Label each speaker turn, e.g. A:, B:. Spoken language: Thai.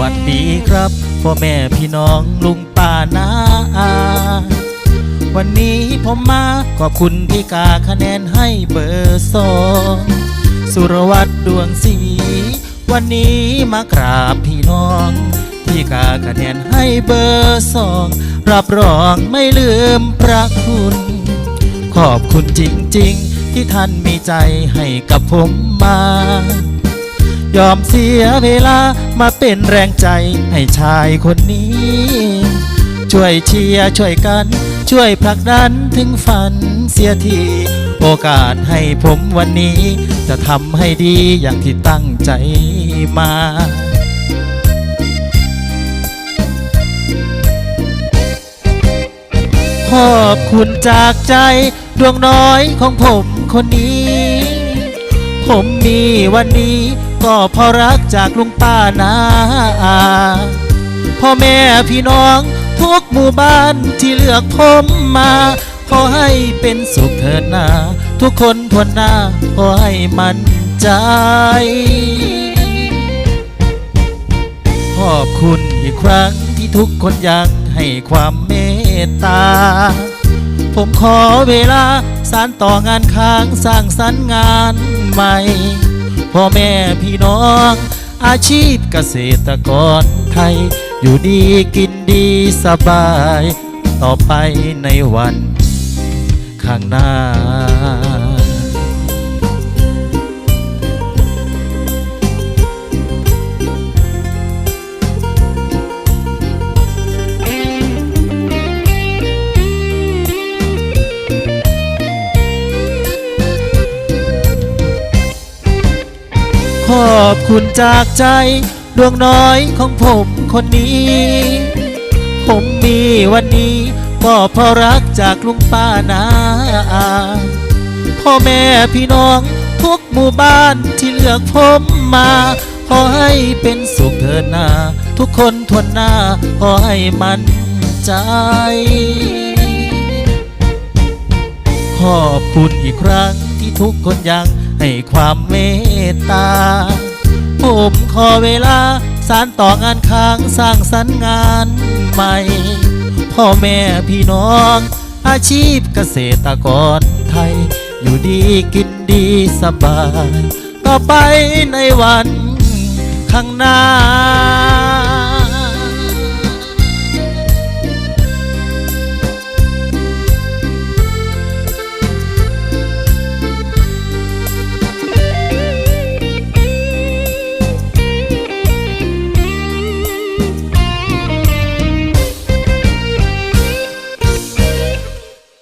A: วัสดีครับพ่อแม่พี่น้องลุงป้านาอาวันนี้ผมมาขอบคุณที่กาคะแนนให้เบอร์สองสุรวัตรดวงศรีวันนี้มากราบพี่น้องที่กาคะแนนให้เบอร์สองรับรองไม่ลืมพระคุณ ขอบคุณจริงๆ ที่ท่านมีใจให้กับผมมา ยอมเสียเวลามาเป็นแรงใจให้ชายคนนี้ ช่วยเชียร์ช่วยกัน ช่วยผลักดันถึงฝันเสียทีโอกาสให้ผมวันนี้ จะทำให้ดีอย่างที่ตั้งใจมาขอบคุณจากใจดวงน้อยของผมคนนี้ ผมมีวันนี้ ก็เพราะรักจากลุงป้านาอาพ่อแม่พี่น้องทุกหมู่บ้านที่เลือกผมมาขอให้เป็นสุขเถิดนาทุกคนทวนหน้าขอให้มั่นใจขอบคุณอีกครั้งที่ทุกคนยังให้ความเมตตา ผมขอเวลาสารต่องานค้างสร้างสรรค์งานใหม่ พ่อแม่พี่น้อง อาชีพเกษตรกรไทย อยู่ดีกินดีสบาย ต่อไปในวันข้างหน้า ขอบคุณจากใจดวงน้อยของผมคนนี้ ผมมีวันนี้ก็เพราะรักจากลุงป้านาอาพ่อแม่พี่น้องทุกหมู่บ้านที่เลือกผมมา ขอให้เป็นสุขเถิดนา ทุกคนทวนหน้า ขอให้มั่นใจ ขอบคุณอีกครั้งที่ทุกคนยัง ให้ความเมตตา ผมขอเวลาสารต่องานค้างสร้างสรรค์งานใหม่ พ่อแม่พี่น้อง อาชีพเกษตรกรไทย อยู่ดีกินดีสบาย ต่อไปในวันข้างหน้า